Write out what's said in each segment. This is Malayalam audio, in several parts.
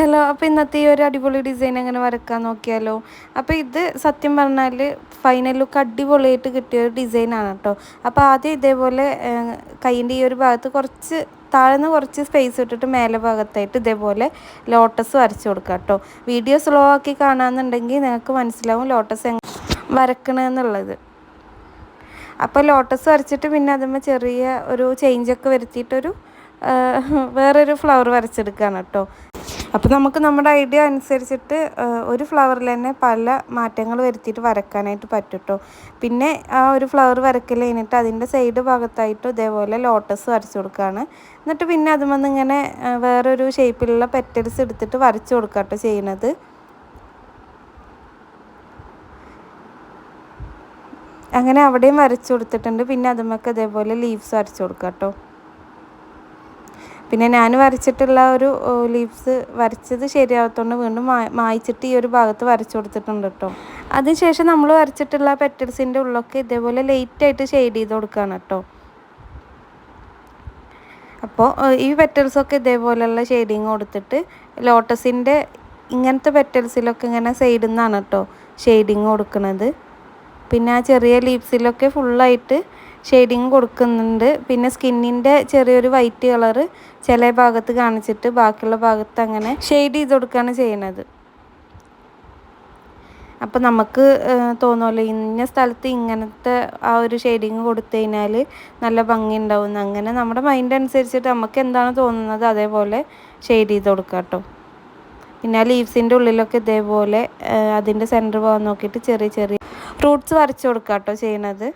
ഹലോ അപ്പോൾ ഇന്നത്തെ ഈ ഒരു അടിപൊളി ഡിസൈൻ എങ്ങനെ വരക്കാൻ നോക്കിയാലോ? അപ്പോൾ ഇത് സത്യം പറഞ്ഞാൽ ഫൈനൽ ലുക്ക് അടിപൊളിയായിട്ട് കിട്ടിയ ഒരു ഡിസൈനാണ് കേട്ടോ അപ്പോൾ ആദ്യം ഇതേപോലെ കൈയിന്റെ ഈ ഒരു ഭാഗത്ത് കുറച്ച് താഴ്ന്ന് കുറച്ച് സ്പേസ് ഇട്ടിട്ട് മേലെ ഭാഗത്തായിട്ട് ഇതേപോലെ ലോട്ടസ് വരച്ചു കൊടുക്കുക കേട്ടോ വീഡിയോ സ്ലോ ആക്കി കാണാമെന്നുണ്ടെങ്കിൽ നിങ്ങൾക്ക് മനസ്സിലാവും ലോട്ടസ് എങ്ങനെ വരക്കണമെന്നുള്ളത് അപ്പോൾ ലോട്ടസ് വരച്ചിട്ട് പിന്നെ അതുമ്പോൾ ചെറിയ ഒരു ചേഞ്ചൊക്കെ വരുത്തിയിട്ടൊരു വേറൊരു ഫ്ലവർ വരച്ചെടുക്കുകയാണ് കേട്ടോ അപ്പോൾ നമുക്ക് നമ്മുടെ ഐഡിയ അനുസരിച്ചിട്ട് ഒരു ഫ്ലവറിൽ തന്നെ പല മാറ്റങ്ങൾ വരുത്തിയിട്ട് വരക്കാനായിട്ട് പറ്റും പിന്നെ ആ ഒരു ഫ്ലവർ വരക്കൽ കഴിഞ്ഞിട്ട് അതിന്റെ സൈഡ് ഭാഗത്തായിട്ട് ഇതേപോലെ ലോട്ടസ് വരച്ചു കൊടുക്കുകയാണ് എന്നിട്ട് പിന്നെ അതുമെന്ന് ഇങ്ങനെ വേറൊരു ഷേപ്പിലുള്ള പെറ്റൽസ് എടുത്തിട്ട് വരച്ചു കൊടുക്കുക ചെയ്യുന്നത് അങ്ങനെ അവിടെയും വരച്ചു കൊടുത്തിട്ടുണ്ട്. പിന്നെ അതുമൊക്കെ ഇതേപോലെ ലീവ്സ് വരച്ചു കൊടുക്കുക കേട്ടോ പിന്നെ ഞാൻ വരച്ചിട്ടുള്ള ഒരു ലീവ്സ് വരച്ചത് ശരിയാകത്തോണ്ട് വീണ്ടും മായ്ച്ചിട്ട് ഈ ഒരു ഭാഗത്ത് വരച്ചു കൊടുത്തിട്ടുണ്ട് കേട്ടോ അതിനുശേഷം നമ്മൾ വരച്ചിട്ടുള്ള പെറ്റൽസിന്റെ ഉള്ളൊക്കെ ഇതേപോലെ ലേറ്റായിട്ട് ഷെയ്ഡ് ചെയ്ത് കൊടുക്കുകയാണ് കേട്ടോ അപ്പോൾ ഈ പെറ്റൽസൊക്കെ ഇതേപോലെയുള്ള ഷെയ്ഡിങ് കൊടുത്തിട്ട് ലോട്ടസിന്റെ ഇങ്ങനത്തെ പെറ്റൽസിലൊക്കെ ഇങ്ങനെ സൈഡിൽ നിന്നാണ് കേട്ടോ ഷെയ്ഡിങ് കൊടുക്കുന്നത് പിന്നെ ആ ചെറിയ ലീവ്സിലൊക്കെ ഫുള്ളായിട്ട് ഷെയ്ഡിങ് കൊടുക്കുന്നുണ്ട്. പിന്നെ സ്കിന്നിന്റെ ചെറിയൊരു വൈറ്റ് കളറ് ചില ഭാഗത്ത് കാണിച്ചിട്ട് ബാക്കിയുള്ള ഭാഗത്ത് അങ്ങനെ ഷെയ്ഡ് ചെയ്ത് കൊടുക്കുകയാണ് ചെയ്യുന്നത്. അപ്പോൾ നമുക്ക് തോന്നുമല്ലോ ഇന്ന സ്ഥലത്ത് ഇങ്ങനത്തെ ആ ഒരു ഷെയ്ഡിങ് കൊടുത്തു കഴിഞ്ഞാൽ നല്ല ഭംഗി ഉണ്ടാവും. അങ്ങനെ നമ്മുടെ മൈൻഡ് അനുസരിച്ചിട്ട് നമുക്ക് എന്താണ് തോന്നുന്നത് അതേപോലെ ഷെയ്ഡ് ചെയ്ത് കൊടുക്കുക കേട്ടോ. പിന്നെ ആ ലീവ്സിന്റെ ഉള്ളിലൊക്കെ ഇതേപോലെ അതിന്റെ സെന്റർ പോകാൻ നോക്കിയിട്ട് ചെറിയ ചെറിയ ഫ്രൂട്ട്സ് വരച്ചു കൊടുക്കുക കേട്ടോ ചെയ്യണത്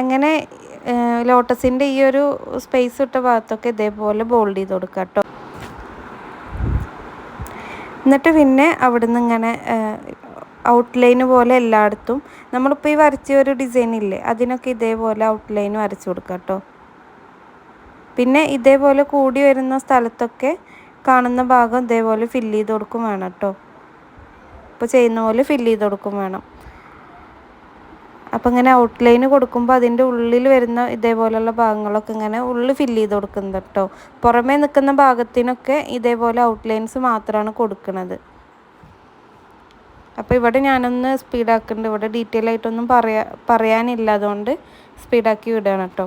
അങ്ങനെ ലോട്ടസിന്റെ ഈ ഒരു സ്പേസ് ഇട്ട ഭാഗത്തൊക്കെ ഇതേപോലെ ബോൾഡ് ചെയ്ത് കൊടുക്കുക കേട്ടോ എന്നിട്ട് പിന്നെ അവിടുന്ന് ഇങ്ങനെ ഔട്ട്ലൈന് പോലെ എല്ലായിടത്തും നമ്മളിപ്പോൾ ഈ വരച്ച ഒരു ഡിസൈൻ ഇല്ലേ അതിനൊക്കെ ഇതേപോലെ ഔട്ട്ലൈൻ വരച്ചു കൊടുക്കുക കേട്ടോ പിന്നെ ഇതേപോലെ കൂടി വരുന്ന സ്ഥലത്തൊക്കെ കാണുന്ന ഭാഗം ഇതേപോലെ ഫില്ല് ചെയ്ത് കൊടുക്കും വേണം കേട്ടോ ഇപ്പോൾ ചെയ്യുന്ന പോലെ ഫില്ല് ചെയ്ത് കൊടുക്കും വേണം. അപ്പോൾ ഇങ്ങനെ ഔട്ട്ലൈൻ കൊടുക്കുമ്പോൾ അതിന്റെ ഉള്ളിൽ വരുന്ന ഇതേപോലെയുള്ള ഭാഗങ്ങളൊക്കെ ഇങ്ങനെ ഉള്ളിൽ ഫില്ല് ചെയ്ത് കൊടുക്കുന്നത് കേട്ടോ പുറമേ നിൽക്കുന്ന ഭാഗത്തിനൊക്കെ ഇതേപോലെ ഔട്ട്ലൈൻസ് മാത്രമാണ് കൊടുക്കുന്നത് അപ്പോൾ ഇവിടെ ഞാനൊന്ന് സ്പീഡാക്കുന്നുണ്ട് ഇവിടെ ഡീറ്റെയിൽ ആയിട്ടൊന്നും പറയാ പറയാനില്ല. അതുകൊണ്ട് സ്പീഡാക്കി വിടുകയാണ് കേട്ടോ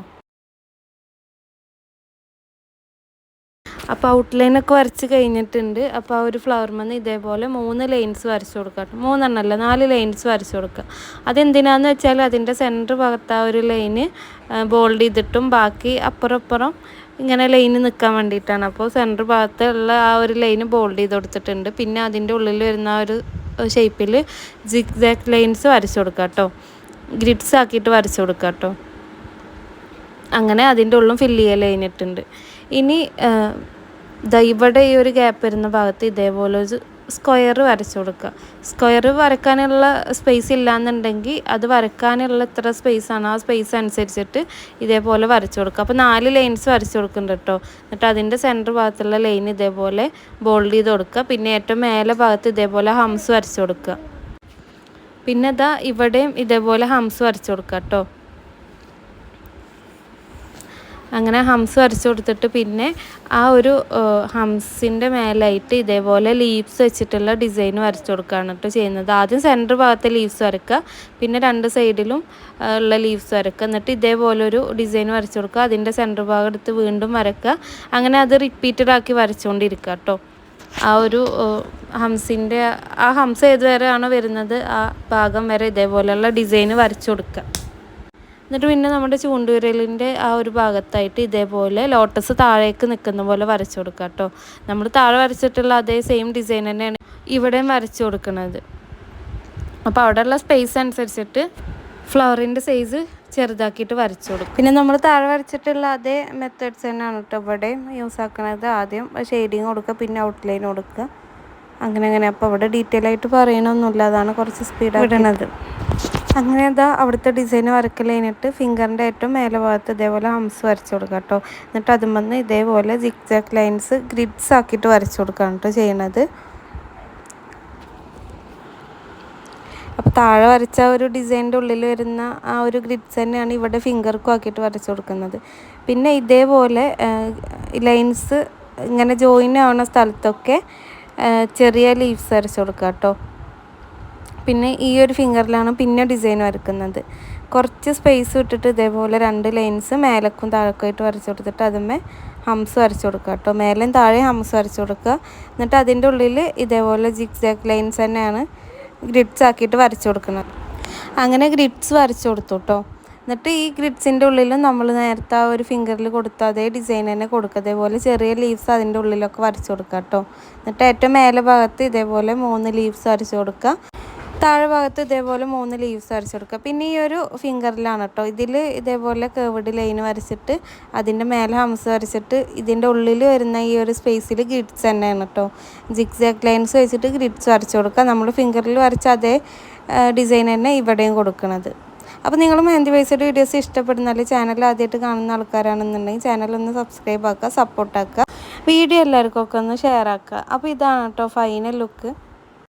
അപ്പോൾ ഔട്ട്ലൈനൊക്കെ വരച്ച് കഴിഞ്ഞിട്ടുണ്ട്. അപ്പോൾ ആ ഒരു ഫ്ലവർ മന്ന് ഇതേപോലെ മൂന്ന് ലൈൻസ് വരച്ച് കൊടുക്കുക മൂന്നെണ്ണമല്ല നാല് ലൈൻസ് വരച്ച് കൊടുക്കുക അതെന്തിനാന്ന് വെച്ചാൽ അതിന്റെ സെന്റർ ഭാഗത്ത് ആ ഒരു ലൈന് ബോൾഡ് ചെയ്തിട്ടും ബാക്കി അപ്പുറം അപ്പുറം ഇങ്ങനെ ലൈന് നിൽക്കാൻ വേണ്ടിയിട്ടാണ്. അപ്പോൾ സെന്റർ ഭാഗത്തുള്ള ആ ഒരു ലൈന് ബോൾഡ് ചെയ്ത് കൊടുത്തിട്ടുണ്ട്. പിന്നെ അതിന്റെ ഉള്ളിൽ വരുന്ന ആ ഒരു ഷേപ്പിൽ ജിഗ് ജാക്ക് ലൈൻസ് വരച്ച് കൊടുക്കുക കേട്ടോ ഗ്രിഡ്സ് ആക്കിയിട്ട് വരച്ച് കൊടുക്കുക കേട്ടോ അങ്ങനെ അതിന്റെ ഉള്ളും ഫില്ല് ചെയ്യാൻ ലൈനിട്ടുണ്ട് ഇനി ഇവിടെ ഈ ഒരു ഗ്യാപ്പ് വരുന്ന ഭാഗത്ത് ഇതേപോലെ ഒരു സ്ക്വയർ വരച്ചു കൊടുക്കുക. സ്ക്വയർ വരക്കാനുള്ള സ്പേസ് ഇല്ലാന്നുണ്ടെങ്കിൽ അത് വരക്കാനുള്ള എത്ര സ്പേസാണ് ആ സ്പേസ് അനുസരിച്ചിട്ട് ഇതേപോലെ വരച്ചു കൊടുക്കുക. അപ്പോൾ നാല് ലൈൻസ് വരച്ചു കൊടുക്കുന്നുണ്ട് കേട്ടോ. എന്നിട്ട് അതിന്റെ സെന്റർ ഭാഗത്തുള്ള ലൈൻ ഇതേപോലെ ബോൾഡ് ചെയ്ത് കൊടുക്കുക. പിന്നെ ഏറ്റവും മേലെ ഭാഗത്ത് ഇതേപോലെ ഹംസ് വരച്ചു കൊടുക്കുക. പിന്നെ ഇതാ ഇവിടെയും ഇതേപോലെ ഹംസ് വരച്ചു കൊടുക്കുക കേട്ടോ. അങ്ങനെ ഹംസ് വരച്ചു കൊടുത്തിട്ട് പിന്നെ ആ ഒരു ഹംസിന്റെ മേലായിട്ട് ഇതേപോലെ ലീവ്സ് വെച്ചിട്ടുള്ള ഡിസൈൻ വരച്ചു കൊടുക്കുകയാണ് കേട്ടോ ചെയ്യുന്നത്. ആദ്യം സെന്റർ ഭാഗത്തെ ലീവ്സ് വരക്കുക പിന്നെ രണ്ട് സൈഡിലും ഉള്ള ലീവ്സ് വരക്കുക. എന്നിട്ട് ഇതേപോലെ ഒരു ഡിസൈൻ വരച്ചു കൊടുക്കുക അതിന്റെ സെന്റർ ഭാഗം എടുത്ത് വീണ്ടും വരക്കുക. അങ്ങനെ അത് റിപ്പീറ്റഡ് ആക്കി വരച്ചുകൊണ്ടിരിക്കുക കേട്ടോ ആ ഒരു ഹംസിന്റെ ആ ഹംസ ഏതുവരെയാണോ വരുന്നത് ആ ഭാഗം വരെ ഇതേപോലെയുള്ള ഡിസൈൻ വരച്ചു കൊടുക്കുക. എന്നിട്ട് പിന്നെ നമ്മുടെ ചൂണ്ടുവിരലിന്റെ ആ ഒരു ഭാഗത്തായിട്ട് ഇതേപോലെ ലോട്ടസ് താഴേക്ക് നിൽക്കുന്ന പോലെ വരച്ചു കൊടുക്കുക കേട്ടോ. നമ്മൾ താഴെ വരച്ചിട്ടുള്ള അതേ സെയിം ഡിസൈൻ തന്നെയാണ് ഇവിടെയും വരച്ചു കൊടുക്കുന്നത്. അപ്പോൾ അവിടെയുള്ള സ്പേസ് അനുസരിച്ചിട്ട് ഫ്ലവറിന്റെ സൈസ് ചെറുതാക്കിയിട്ട് വരച്ചു കൊടുക്കും. പിന്നെ നമ്മൾ താഴെ വരച്ചിട്ടുള്ള അതേ മെത്തേഡ്സ് തന്നെയാണ് കേട്ടോ ഇവിടെയും യൂസ് ആക്കുന്നത് ആദ്യം ഷെയ്ഡിങ് കൊടുക്കുക പിന്നെ ഔട്ട്ലൈൻ കൊടുക്കുക. അങ്ങനെ അങ്ങനെ. അപ്പോൾ അവിടെ ഡീറ്റെയിൽ ആയിട്ട് പറയണമൊന്നുമില്ല അതാണ് കുറച്ച് സ്പീഡ് ഇടണത് അങ്ങനെ എന്താ അവിടുത്തെ ഡിസൈൻ വരക്കൽ കഴിഞ്ഞിട്ട് ഫിംഗറിന്റെ ഏറ്റവും മേലെ ഭാഗത്ത് ഇതേപോലെ ഹംസ് വരച്ചു കൊടുക്കുക കേട്ടോ എന്നിട്ട് അതും വന്ന് ഇതേപോലെ ജാക്ക് ലൈൻസ് ഗ്രിഡ്സ് ആക്കിയിട്ട് വരച്ചു കൊടുക്കുകയാണ് കേട്ടോ ചെയ്യണത്. അപ്പോൾ താഴെ വരച്ച ഒരു ഡിസൈനിന്റെ ഉള്ളിൽ വരുന്ന ആ ഒരു ഗ്രിഡ്സ് തന്നെയാണ് ഇവിടെ ഫിംഗർക്കും ആക്കിയിട്ട് വരച്ചു കൊടുക്കുന്നത്. പിന്നെ ഇതേപോലെ ലൈൻസ് ഇങ്ങനെ ജോയിൻ ആവുന്ന സ്ഥലത്തൊക്കെ ചെറിയ ലീവ്സ് വരച്ച് കൊടുക്കുക കേട്ടോ പിന്നെ ഈ ഒരു ഫിംഗറിലാണ് പിന്നെ ഡിസൈൻ വരക്കുന്നത്. കുറച്ച് സ്പേസ് വിട്ടിട്ട് ഇതേപോലെ രണ്ട് ലൈൻസ് മേലക്കും താഴേക്കുമായിട്ട് വരച്ച് കൊടുത്തിട്ട് അതുമ്മേ ഹംസ് വരച്ച് കൊടുക്കുക കേട്ടോ. മേലും താഴെ ഹംസ് വരച്ച് കൊടുക്കുക. എന്നിട്ട് അതിന്റെ ഉള്ളിൽ ഇതേപോലെ ജിഗ് ജാക്ക് ലൈൻസ് തന്നെയാണ് ഗ്രിഡ്സ് ആക്കിയിട്ട് വരച്ച് കൊടുക്കുന്നത്. അങ്ങനെ ഗ്രിഡ്സ് വരച്ച് കൊടുത്തു കേട്ടോ. എന്നിട്ട് ഈ ഗ്രിഡ്സിന്റെ ഉള്ളിൽ നമ്മൾ നേരത്തെ ആ ഒരു ഫിംഗറിൽ കൊടുത്ത അതേ ഡിസൈൻ തന്നെ കൊടുക്കുക. അതേപോലെ ചെറിയ ലീവ്സ് അതിന്റെ ഉള്ളിലൊക്കെ വരച്ച് കൊടുക്കുക കേട്ടോ. എന്നിട്ട് ഏറ്റവും മേലെ ഭാഗത്ത് ഇതേപോലെ മൂന്ന് ലീവ്സ് വരച്ച് കൊടുക്കുക. താഴെ ഭാഗത്ത് ഇതേപോലെ മൂന്ന് ലീവ്സ് വരച്ചെടുക്കുക. പിന്നെ ഈ ഒരു ഫിംഗറിലാണ് കേട്ടോ ഇതിൽ ഇതേപോലെ കേവിഡ് ലൈൻ വരച്ചിട്ട് അതിന്റെ മേലെ ഹംസ് വരച്ചിട്ട് ഇതിന്റെ ഉള്ളിൽ വരുന്ന ഈ ഒരു സ്പേസിൽ ഗ്രിഡ്സ് തന്നെയാണ് കേട്ടോ ജിഗ് ജാഗ് ലൈൻസ് വെച്ചിട്ട് ഗ്രിഡ്സ് വരച്ച് കൊടുക്കുക. നമ്മൾ ഫിംഗറിൽ വരച്ച അതേ ഡിസൈൻ തന്നെ ഇവിടെയും കൊടുക്കുന്നത് അപ്പോൾ നിങ്ങൾ മെഹന്തി വൈസയുടെ വീഡിയോസ് ഇഷ്ടപ്പെടുന്നാൽ ചാനൽ ആദ്യമായിട്ട് കാണുന്ന ആൾക്കാരാണെന്നുണ്ടെങ്കിൽ ചാനൽ ഒന്ന് സബ്സ്ക്രൈബ് ആക്കുക സപ്പോർട്ടാക്കുക വീഡിയോ എല്ലാവർക്കും ഒക്കെ ഒന്ന് ഷെയർ ആക്കുക. അപ്പോൾ ഇതാണ് കേട്ടോ ഫൈനൽ ലുക്ക്